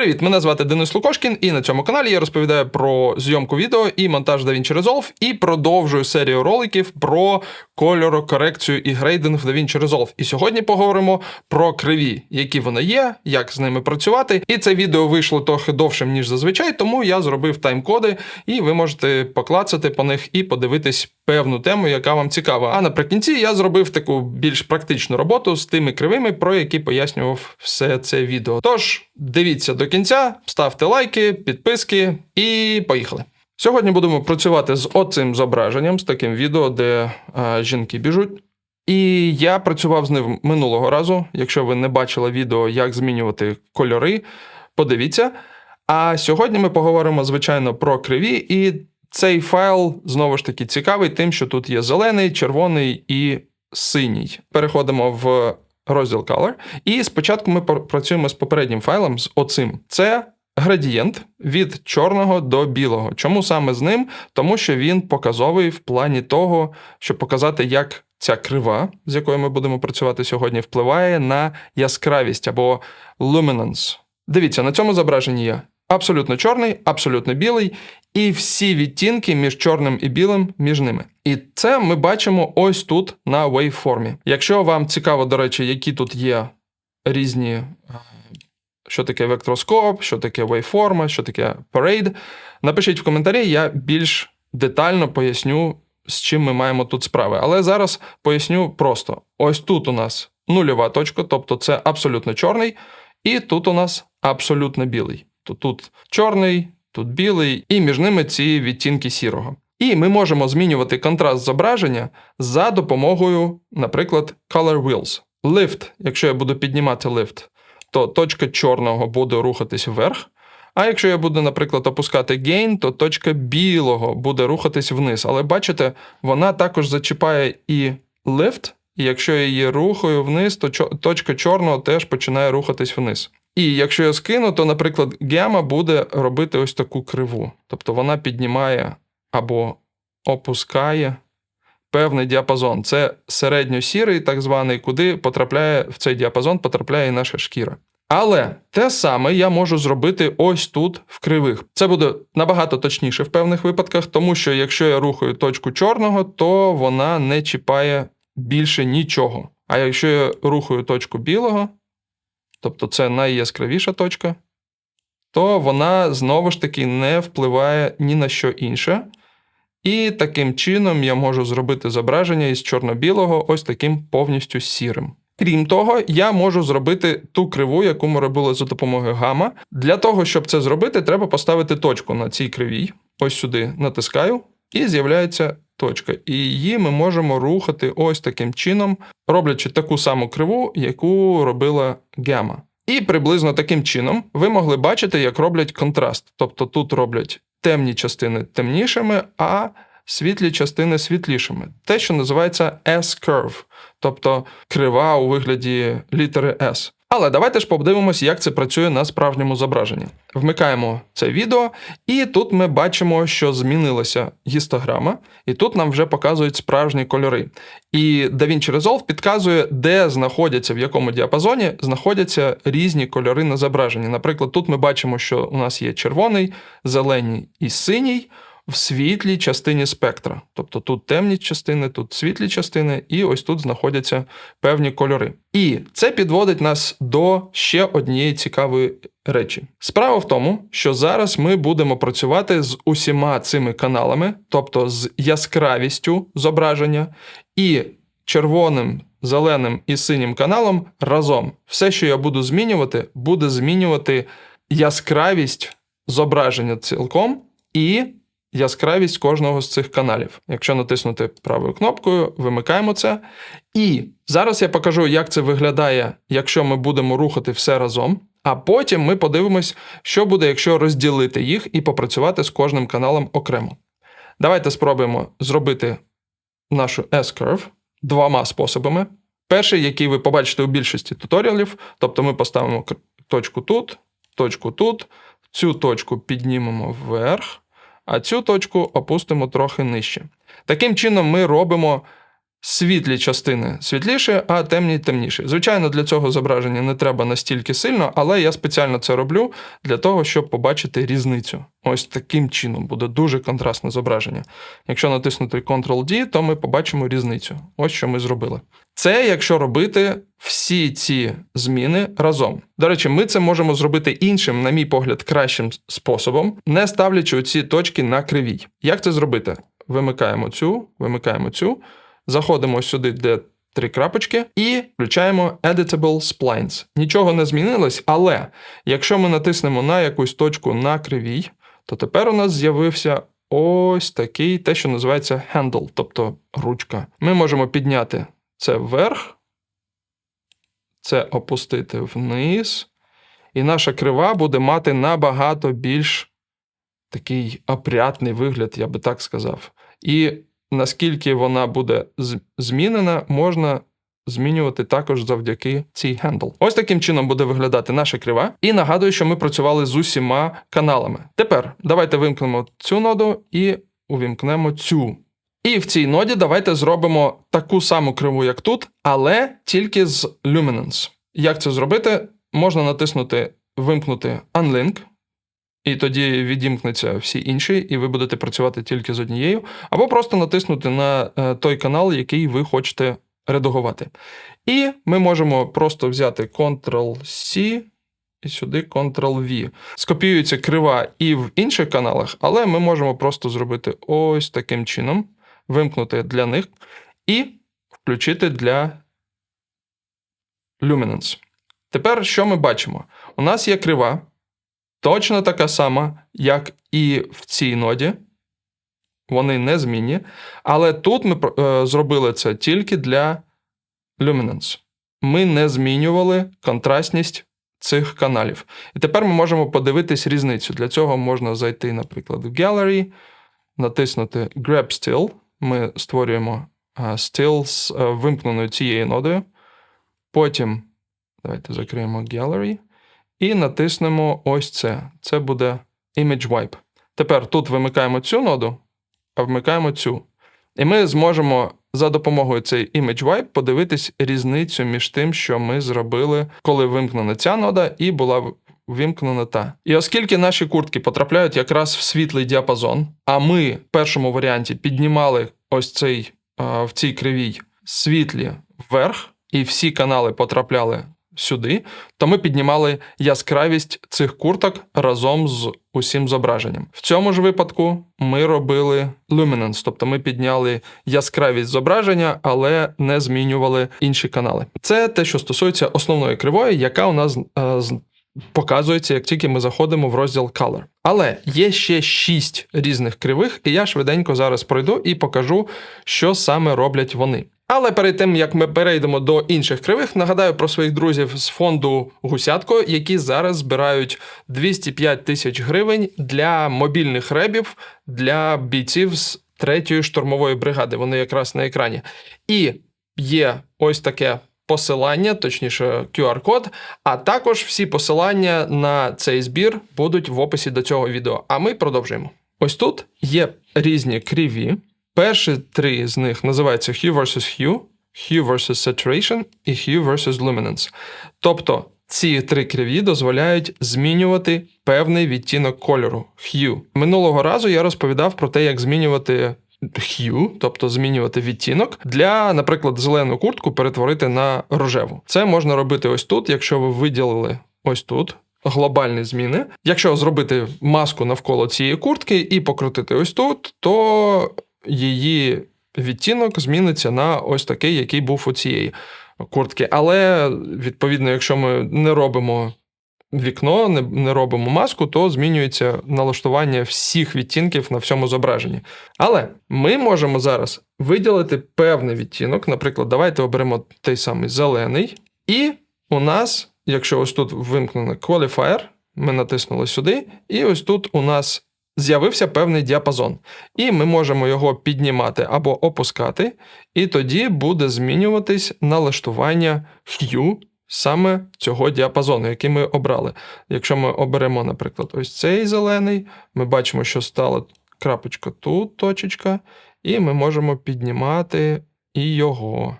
Привіт, мене звати Денис Лукошкін, і на цьому каналі я розповідаю про зйомку відео і монтаж DaVinci Resolve, і продовжую серію роликів про кольорокорекцію і грейдинг в DaVinci Resolve. І сьогодні поговоримо про криві, які вони є, як з ними працювати. І це відео вийшло трохи довшим, ніж зазвичай, тому я зробив тайм-коди, і ви можете поклацати по них і подивитись певну тему, яка вам цікава. А наприкінці я зробив таку більш практичну роботу з тими кривими, про які пояснював все це відео. Тож дивіться до кінця, ставте лайки, підписки і поїхали. Сьогодні будемо працювати з оцим зображенням, з таким відео, де е, жінки біжуть. І я працював з ним минулого разу. Якщо ви не бачили відео, як змінювати кольори, подивіться. А сьогодні ми поговоримо, звичайно, про криві, і цей файл знову ж таки цікавий, тим, що тут є зелений, червоний і синій. Переходимо в розділ Color. І спочатку ми працюємо з попереднім файлом, з оцим. Це градієнт від чорного до білого. Чому саме з ним? Тому що він показовий в плані того, щоб показати, як ця крива, з якою ми будемо працювати сьогодні, впливає на яскравість або luminance. Дивіться, на цьому зображенні є абсолютно чорний, абсолютно білий, і всі відтінки між чорним і білим між ними. І це ми бачимо ось тут на waveform. Якщо вам цікаво, до речі, які тут є різні, е, що таке вектроскоп, що таке waveform, що таке parade, напишіть в коментарі, я більш детально поясню, з чим ми маємо тут справи. Але зараз поясню просто: ось тут у нас нульова точка, тобто це абсолютно чорний, і тут у нас абсолютно білий. То тут чорний, тут білий, і між ними ці відтінки сірого. І ми можемо змінювати контраст зображення за допомогою, наприклад, Color Wheels. Lift, якщо я буду піднімати lift, то точка чорного буде рухатись вверх. А якщо я буду, наприклад, опускати gain, то точка білого буде рухатись вниз. Але бачите, вона також зачіпає і lift, і якщо я її рухаю вниз, то точка чорного теж починає рухатись вниз. І якщо я скину, то, наприклад, гема буде робити ось таку криву. Тобто вона піднімає або опускає певний діапазон. Це середньосірий, так званий, куди потрапляє в цей діапазон, потрапляє і наша шкіра. Але те саме я можу зробити ось тут в кривих. Це буде набагато точніше в певних випадках, тому що якщо я рухаю точку чорного, то вона не чіпає більше нічого. А якщо я рухаю точку білого, тобто це найяскравіша точка, то вона знову ж таки не впливає ні на що інше. І таким чином я можу зробити зображення із чорно-білого ось таким повністю сірим. Крім того, я можу зробити ту криву, яку ми робили за допомогою гама. Для того, щоб це зробити, треба поставити точку на цій кривій. Ось сюди натискаю, і з'являється точка. І її ми можемо рухати ось таким чином, роблячи таку саму криву, яку робила гама. І приблизно таким чином ви могли бачити, як роблять контраст. Тобто тут роблять темні частини темнішими, а світлі частини світлішими. Те, що називається S-curve, тобто крива у вигляді літери S. Але давайте ж подивимось, як це працює на справжньому зображенні. Вмикаємо це відео, і тут ми бачимо, що змінилася гістограма, і тут нам вже показують справжні кольори. І DaVinci Resolve підказує, де знаходяться, в якому діапазоні знаходяться різні кольори на зображенні. Наприклад, тут ми бачимо, що у нас є червоний, зелений і синій в світлій частині спектра. Тобто тут темні частини, тут світлі частини, і ось тут знаходяться певні кольори. І це підводить нас до ще однієї цікавої речі. Справа в тому, що зараз ми будемо працювати з усіма цими каналами, тобто з яскравістю зображення, і червоним, зеленим і синім каналом разом. Все, що я буду змінювати, буде змінювати яскравість зображення цілком і яскравість кожного з цих каналів. Якщо натиснути правою кнопкою, вимикаємо це. І зараз я покажу, як це виглядає, якщо ми будемо рухати все разом. А потім ми подивимось, що буде, якщо розділити їх і попрацювати з кожним каналом окремо. Давайте спробуємо зробити нашу S-curve двома способами. Перший, який ви побачите у більшості туторіалів, тобто ми поставимо точку тут, точку тут, цю точку піднімемо вверх, а цю точку опустимо трохи нижче. Таким чином, ми робимо світлі частини світліші, а темні темніші. Звичайно, для цього зображення не треба настільки сильно, але я спеціально це роблю для того, щоб побачити різницю. Ось таким чином буде дуже контрастне зображення. Якщо натиснути Ctrl-D, то ми побачимо різницю. Ось що ми зробили. Це якщо робити всі ці зміни разом. До речі, ми це можемо зробити іншим, на мій погляд, кращим способом, не ставлячи оці точки на кривій. Як це зробити? Вимикаємо цю, вимикаємо цю, заходимо сюди, де три крапочки, і включаємо Editable Splines. Нічого не змінилось, але якщо ми натиснемо на якусь точку на кривій, то тепер у нас з'явився ось такий, те, що називається handle, тобто ручка. Ми можемо підняти це вверх, це опустити вниз, і наша крива буде мати набагато більш такий опрятний вигляд, я би так сказав. І наскільки вона буде змінена, можна змінювати також завдяки цій handle. Ось таким чином буде виглядати наша крива. І нагадую, що ми працювали з усіма каналами. Тепер давайте вимкнемо цю ноду і увімкнемо цю. І в цій ноді давайте зробимо таку саму криву, як тут, але тільки з Luminance. Як це зробити? Можна натиснути Вимкнути Unlink, і тоді відімкнуться всі інші, і ви будете працювати тільки з однією, або просто натиснути на е, той канал, який ви хочете редагувати. І ми можемо просто взяти Ctrl-C і сюди Ctrl-V. Скопіюється крива і в інших каналах, але ми можемо просто зробити ось таким чином, вимкнути для них і включити для Luminance. Тепер що ми бачимо? У нас є крива, точно така сама, як і в цій ноді. Вони не змінні. Але тут ми е, зробили це тільки для Luminance. Ми не змінювали контрастність цих каналів. І тепер ми можемо подивитись різницю. Для цього можна зайти, наприклад, в Gallery, натиснути Grab Still. Ми створюємо е, still з е, вимкненою цією нодою. Потім давайте закриємо Gallery і натиснемо ось це. Це буде Image Wipe. Тепер тут вимикаємо цю ноду, а вмикаємо цю. І ми зможемо за допомогою цієї Image Wipe подивитись різницю між тим, що ми зробили, коли вимкнена ця нода і була вимкнена та. І оскільки наші куртки потрапляють якраз в світлий діапазон, а ми в першому варіанті піднімали ось цей в цій кривій світлі вверх, і всі канали потрапляли сюди, то ми піднімали яскравість цих курток разом з усім зображенням. В цьому ж випадку ми робили luminance, тобто ми підняли яскравість зображення, але не змінювали інші канали. Це те, що стосується основної кривої, яка у нас е, показується, як тільки ми заходимо в розділ Color. Але є ще шість різних кривих, і я швиденько зараз пройду і покажу, що саме роблять вони. Але перед тим як ми перейдемо до інших кривих, нагадаю про своїх друзів з фонду Гусятко, які зараз збирають 205 тисяч гривень для мобільних ребів для бійців з третьої штурмової бригади. Вони якраз на екрані. І є ось таке посилання, точніше, QR-код, а також всі посилання на цей збір будуть в описі до цього відео. А ми продовжуємо. Ось тут є різні криві. Перші три з них називаються Hue vs Hue, Hue vs Saturation і Hue vs Luminance. Тобто ці три криві дозволяють змінювати певний відтінок кольору Hue. Минулого разу я розповідав про те, як змінювати hue, тобто змінювати відтінок, для, наприклад, зелену куртку перетворити на рожеву. Це можна робити ось тут, якщо ви виділили ось тут. Глобальні зміни. Якщо зробити маску навколо цієї куртки і покрутити ось тут, то її відтінок зміниться на ось такий, який був у цієї куртки. Але відповідно, якщо ми не робимо вікно, не, не робимо маску, то змінюється налаштування всіх відтінків на всьому зображенні. Але ми можемо зараз виділити певний відтінок. Наприклад, давайте оберемо той самий зелений. І у нас, якщо ось тут вимкнено Qualifier, ми натиснули сюди, і ось тут у нас з'явився певний діапазон. І ми можемо його піднімати або опускати, і тоді буде змінюватись налаштування hue саме цього діапазону, який ми обрали. Якщо ми оберемо, наприклад, ось цей зелений, ми бачимо, що стала крапочка тут, точечка, і ми можемо піднімати і його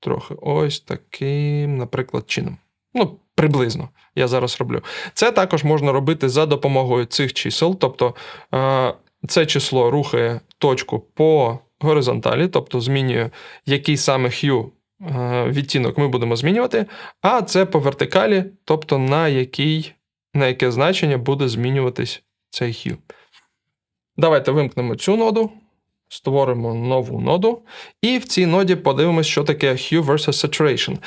трохи ось таким, наприклад, чином. Ну, приблизно я зараз роблю. Це також можна робити за допомогою цих чисел. Тобто е, це число рухає точку по горизонталі, тобто змінює який саме hue е, відтінок ми будемо змінювати, а це по вертикалі, тобто на, який, на яке значення буде змінюватись цей hue. Давайте вимкнемо цю ноду, створимо нову ноду, і в цій ноді подивимося, що таке hue versus saturation.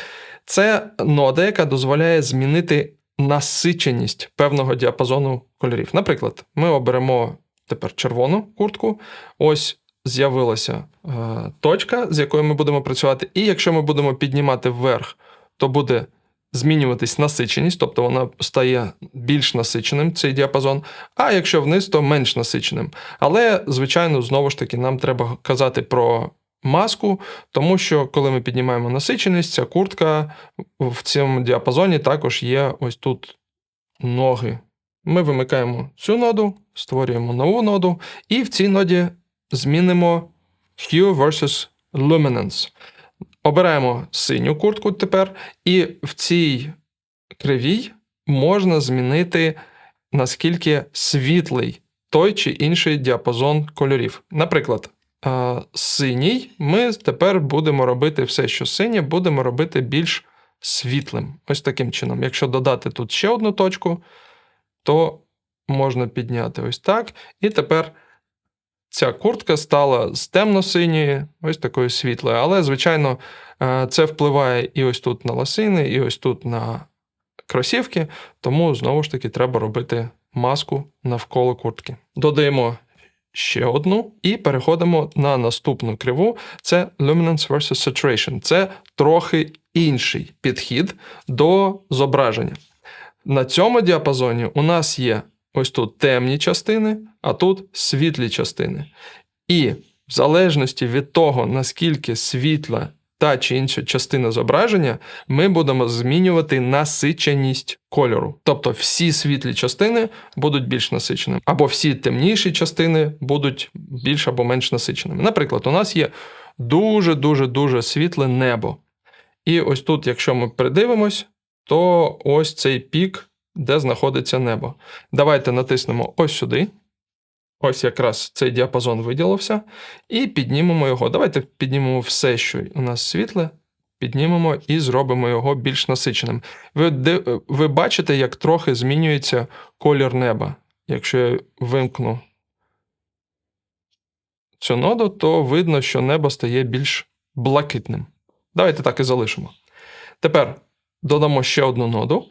Це нода, яка дозволяє змінити насиченість певного діапазону кольорів. Наприклад, ми оберемо тепер червону куртку. Ось з'явилася е, точка, з якою ми будемо працювати. І якщо ми будемо піднімати вверх, то буде змінюватись насиченість, тобто вона стає більш насиченим, цей діапазон. А якщо вниз, то менш насиченим. Але, звичайно, знову ж таки, нам треба казати про маску, тому що коли ми піднімаємо насиченість, ця куртка в цьому діапазоні також є ось тут ноги. Ми вимикаємо цю ноду, створюємо нову ноду, і в цій ноді змінимо hue versus luminance. Обираємо синю куртку тепер, і в цій кривій можна змінити наскільки світлий той чи інший діапазон кольорів. Наприклад, синій ми тепер будемо робити все, що синє, будемо робити більш світлим. Ось таким чином. Якщо додати тут ще одну точку, то можна підняти ось так. І тепер ця куртка стала з темно-синьої, ось такою світлою. Але, звичайно, е, це впливає і ось тут на лосини, і ось тут на кросівки, тому знову ж таки треба робити маску навколо куртки. Додаємо ще одну і переходимо на наступну криву. Це Luminance versus Saturation. Це трохи інший підхід до зображення. На цьому діапазоні у нас є ось тут темні частини, а тут світлі частини. І в залежності від того, наскільки світла та чи інша частина зображення, ми будемо змінювати насиченість кольору. Тобто всі світлі частини будуть більш насиченими, або всі темніші частини будуть більш або менш насиченими. Наприклад, у нас є дуже-дуже дуже світле небо. І ось тут, якщо ми придивимось, то ось цей пік, де знаходиться небо. Давайте натиснемо ось сюди. Ось якраз цей діапазон виділився. І піднімемо його. Давайте піднімемо все, що у нас світле, піднімемо і зробимо його більш насиченим. Ви, ви бачите, як трохи змінюється колір неба. Якщо я вимкну цю ноду, то видно, що небо стає більш блакитним. Давайте так і залишимо. Тепер додамо ще одну ноду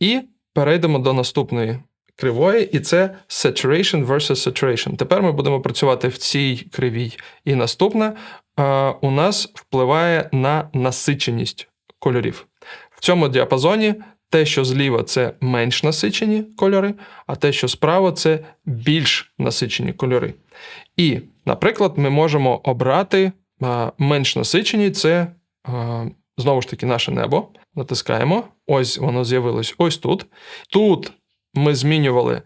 і перейдемо до наступної кривої, і це saturation versus saturation. Тепер ми будемо працювати в цій кривій. І наступне е, у нас впливає на насиченість кольорів. В цьому діапазоні те, що зліва, це менш насичені кольори, а те, що справа, це більш насичені кольори. І, наприклад, ми можемо обрати е, менш насичені це е, знову ж таки наше небо. Натискаємо. Ось воно з'явилось ось тут. Тут ми змінювали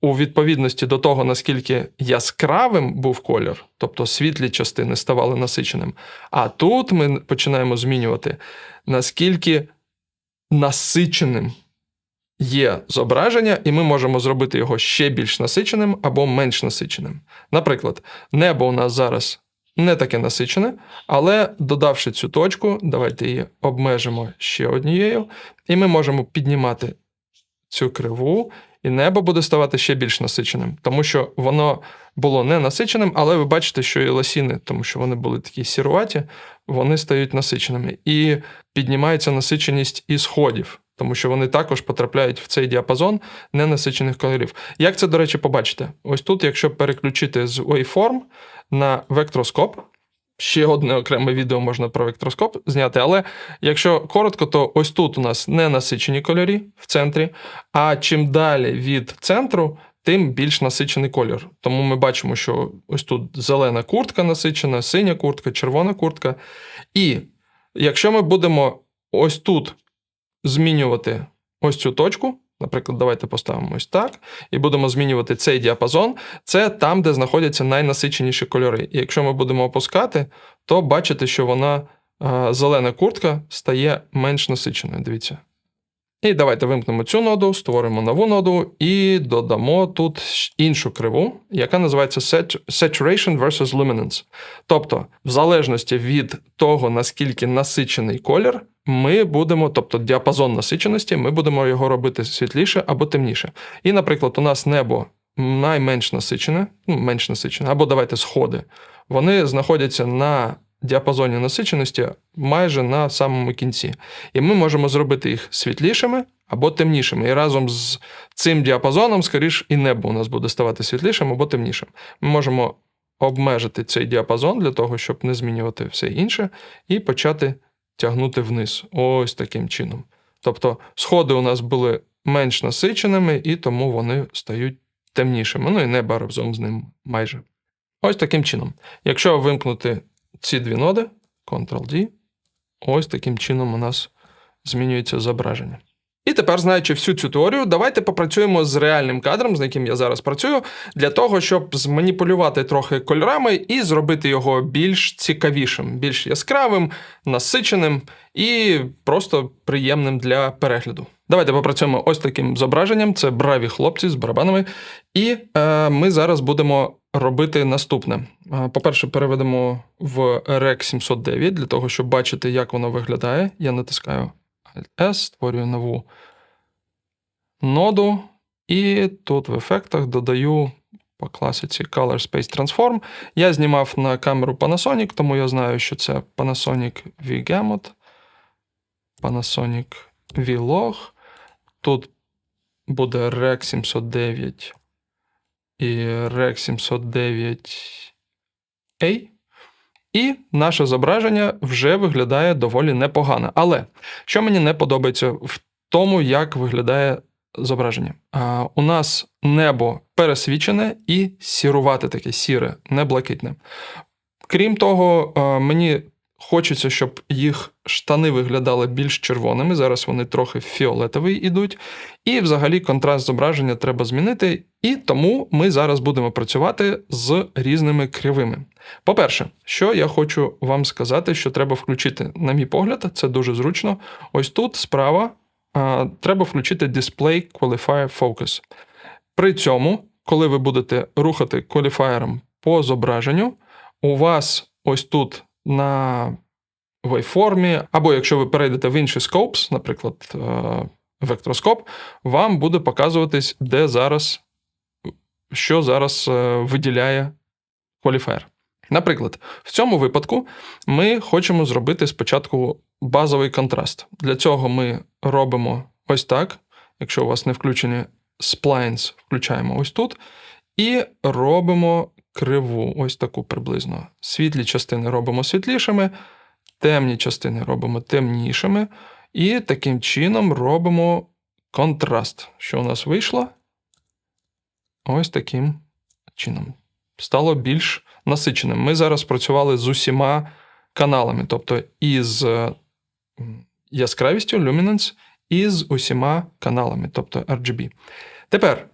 у відповідності до того, наскільки яскравим був колір, тобто світлі частини ставали насиченим. А тут ми починаємо змінювати, наскільки насиченим є зображення, і ми можемо зробити його ще більш насиченим або менш насиченим. Наприклад, небо у нас зараз не таке насичене, але додавши цю точку, давайте її обмежимо ще однією, і ми можемо піднімати цю криву, і небо буде ставати ще більш насиченим, тому що воно було не насиченим, але ви бачите, що і лосіни, тому що вони були такі сіруваті, вони стають насиченими. І піднімається насиченість і сходів, тому що вони також потрапляють в цей діапазон ненасичених кольорів. Як це, до речі, побачите? Ось тут, якщо переключити з Waveform на вектроскоп, ще одне окреме відео можна про вектроскоп зняти, але якщо коротко, то ось тут у нас не насичені кольорі в центрі, а чим далі від центру, тим більш насичений колір. Тому ми бачимо, що ось тут зелена куртка насичена, синя куртка, червона куртка. І якщо ми будемо ось тут змінювати ось цю точку, Наприклад, давайте поставимо ось так, і будемо змінювати цей діапазон. Це там, де знаходяться найнасиченіші кольори. І якщо ми будемо опускати, то бачите, що вона е, зелена куртка стає менш насиченою. Дивіться. І давайте вимкнемо цю ноду, створимо нову ноду і додамо тут іншу криву, яка називається Saturation versus Luminance. Тобто, в залежності від того, наскільки насичений колір, ми будемо, тобто діапазон насиченості, ми будемо його робити світліше або темніше. І, наприклад, у нас небо найменш насичене, ну, менш насичене, або давайте сходи. Вони знаходяться на діапазоні насиченості майже на самому кінці. І ми можемо зробити їх світлішими або темнішими. І разом з цим діапазоном, скоріш, і небо у нас буде ставати світлішим або темнішим. Ми можемо обмежити цей діапазон для того, щоб не змінювати все інше, і почати тягнути вниз. Ось таким чином. Тобто сходи у нас були менш насиченими, і тому вони стають темнішими. Ну і небо разом з ним майже. Ось таким чином. Якщо вимкнути ці дві ноди, Ctrl-D, ось таким чином у нас змінюється зображення. І тепер, знаючи всю цю теорію, давайте попрацюємо з реальним кадром, з яким я зараз працюю, для того, щоб зманіпулювати трохи кольорами і зробити його більш цікавішим, більш яскравим, насиченим і просто приємним для перегляду. Давайте попрацюємо ось таким зображенням. Це браві хлопці з барабанами. І е, ми зараз будемо робити наступне. Е, По-перше, переведемо в REC 709 для того, щоб бачити, як воно виглядає. Я натискаю Alt-S, створюю нову ноду, і тут в ефектах додаю по класиці Color Space Transform. Я знімав на камеру Panasonic, тому я знаю, що це Panasonic V-Gamut, Panasonic V-Log. Тут буде REC 709 і REC 709A. І наше зображення вже виглядає доволі непогано. Але що мені не подобається в тому, як виглядає зображення? А, у нас небо пересвічене і сірувате таке, сіре, не блакитне. Крім того, а, мені хочеться, щоб їх штани виглядали більш червоними. Зараз вони трохи фіолетові йдуть. І взагалі контраст зображення треба змінити. І тому ми зараз будемо працювати з різними кривими. По-перше, що я хочу вам сказати, що треба включити, на мій погляд, це дуже зручно. Ось тут справа треба включити Display Qualifier Focus. При цьому, коли ви будете рухати кваліфаєром по зображенню, у вас ось тут на вейформі, або якщо ви перейдете в інший Scopes, наприклад, е, вектроскоп, вам буде показуватись, де зараз, що зараз е, виділяє кваліфаєр. Наприклад, в цьому випадку ми хочемо зробити спочатку базовий контраст. Для цього ми робимо ось так. Якщо у вас не включені splines, включаємо ось тут. І робимо криву, ось таку приблизно. Світлі частини робимо світлішими, темні частини робимо темнішими. І таким чином робимо контраст. Що у нас вийшло? Ось таким чином. Стало більш насиченим. Ми зараз працювали з усіма каналами, тобто із яскравістю Luminance, і з усіма каналами, тобто RGB. Тепер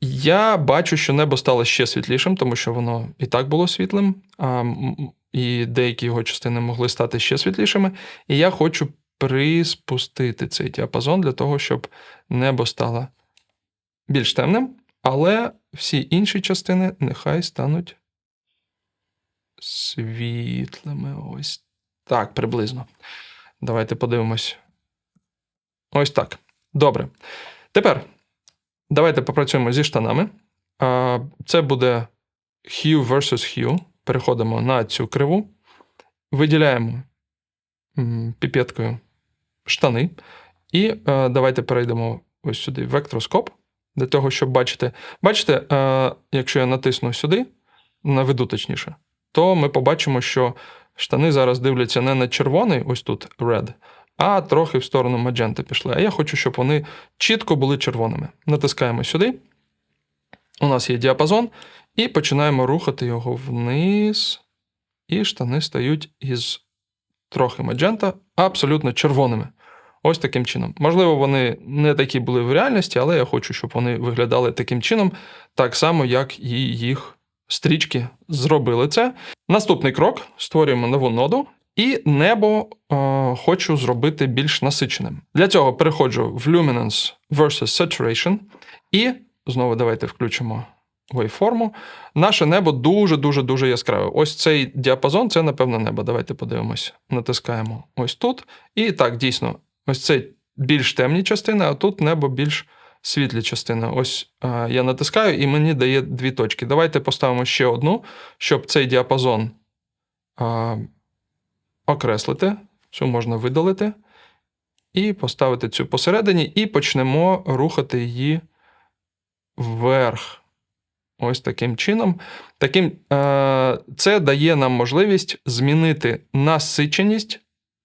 я бачу, що небо стало ще світлішим, тому що воно і так було світлим, а, і деякі його частини могли стати ще світлішими. І я хочу приспустити цей діапазон для того, щоб небо стало більш темним, але всі інші частини нехай стануть світлими. Ось так, приблизно. Давайте подивимось. Ось так. Добре. Тепер давайте попрацюємо зі штанами. Це буде hue versus hue. Переходимо на цю криву. Виділяємо піпеткою штани. І е, давайте перейдемо ось сюди в вектроскоп, для того, щоб бачити. Бачите, е, якщо я натисну сюди, наведу точніше, то ми побачимо, що штани зараз дивляться не на червоний, ось тут red, а трохи в сторону мадженти пішли. А я хочу, щоб вони чітко були червоними. Натискаємо сюди. У нас є діапазон, і починаємо рухати його вниз. І штани стають із трохи маджента абсолютно червоними. Ось таким чином. Можливо, вони не такі були в реальності, але я хочу, щоб вони виглядали таким чином, так само, як і їх стрічки зробили це. Наступний крок: створюємо нову ноду. І небо е, хочу зробити більш насиченим. Для цього переходжу в Luminance versus Saturation. І знову давайте включимо waveform. Наше небо дуже-дуже дуже яскраве. Ось цей діапазон це, напевно, небо. Давайте подивимось. Натискаємо ось тут. І так, дійсно, ось це більш темні частини, а тут небо більш світлі частини. Ось е, я натискаю, і мені дає дві точки. Давайте поставимо ще одну, щоб цей діапазон е, окреслити. Цю можна видалити. І поставити цю посередині, і почнемо рухати її вверх. Ось таким чином. Таким, е, Це дає нам можливість змінити насиченість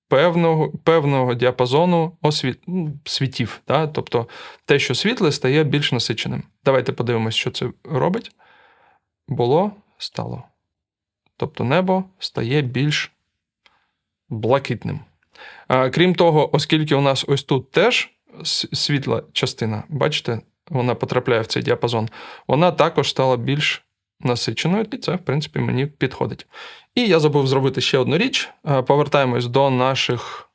певного певного діапазону освіт, ну, світів. Да? Тобто те, що світле, стає більш насиченим. Давайте подивимось, що це робить. Було, стало. Тобто небо стає більш блакитним. Крім того, оскільки у нас ось тут теж світла частина, бачите, вона потрапляє в цей діапазон, вона також стала більш насиченою, і це, в принципі, мені підходить. І я забув зробити ще одну річ. Повертаємось до наших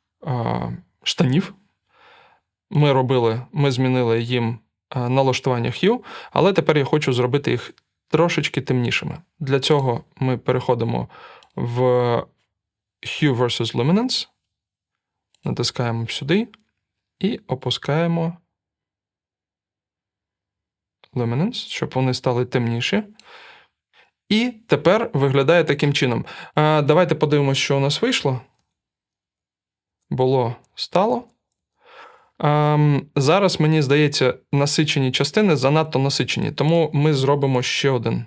штанів. Ми робили, ми змінили їм налаштування Hue, але тепер я хочу зробити їх трошечки темнішими. Для цього ми переходимо в Hue versus Luminance, натискаємо сюди і опускаємо Luminance, щоб вони стали темніші. І тепер виглядає таким чином. А, давайте подивимося, що у нас вийшло. Було стало. А, зараз, мені здається, насичені частини занадто насичені, тому ми зробимо ще один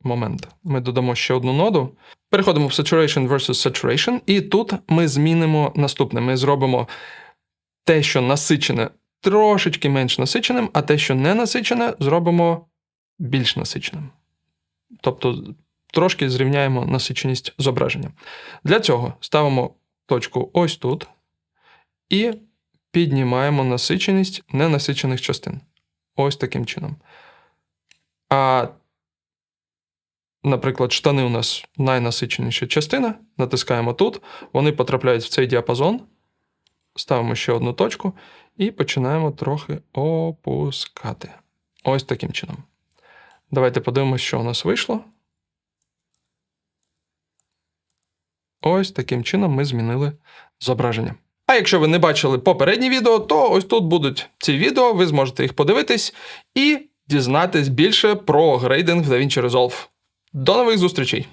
момент. Ми додамо ще одну ноду. Переходимо в Saturation versus Saturation, і тут ми змінимо наступне. Ми зробимо те, що насичене, трошечки менш насиченим, а те, що не насичене, зробимо більш насиченим. Тобто трошки зрівняємо насиченість зображення. Для цього ставимо точку ось тут і піднімаємо насиченість ненасичених частин. Ось таким чином. А, наприклад, штани у нас найнасиченіша частина. Натискаємо тут, вони потрапляють в цей діапазон. Ставимо ще одну точку і починаємо трохи опускати. Ось таким чином. Давайте подивимося, що у нас вийшло. Ось таким чином ми змінили зображення. А якщо ви не бачили попередні відео, то ось тут будуть ці відео, ви зможете їх подивитись і дізнатись більше про грейдинг в DaVinci Resolve. До нових зустрічей!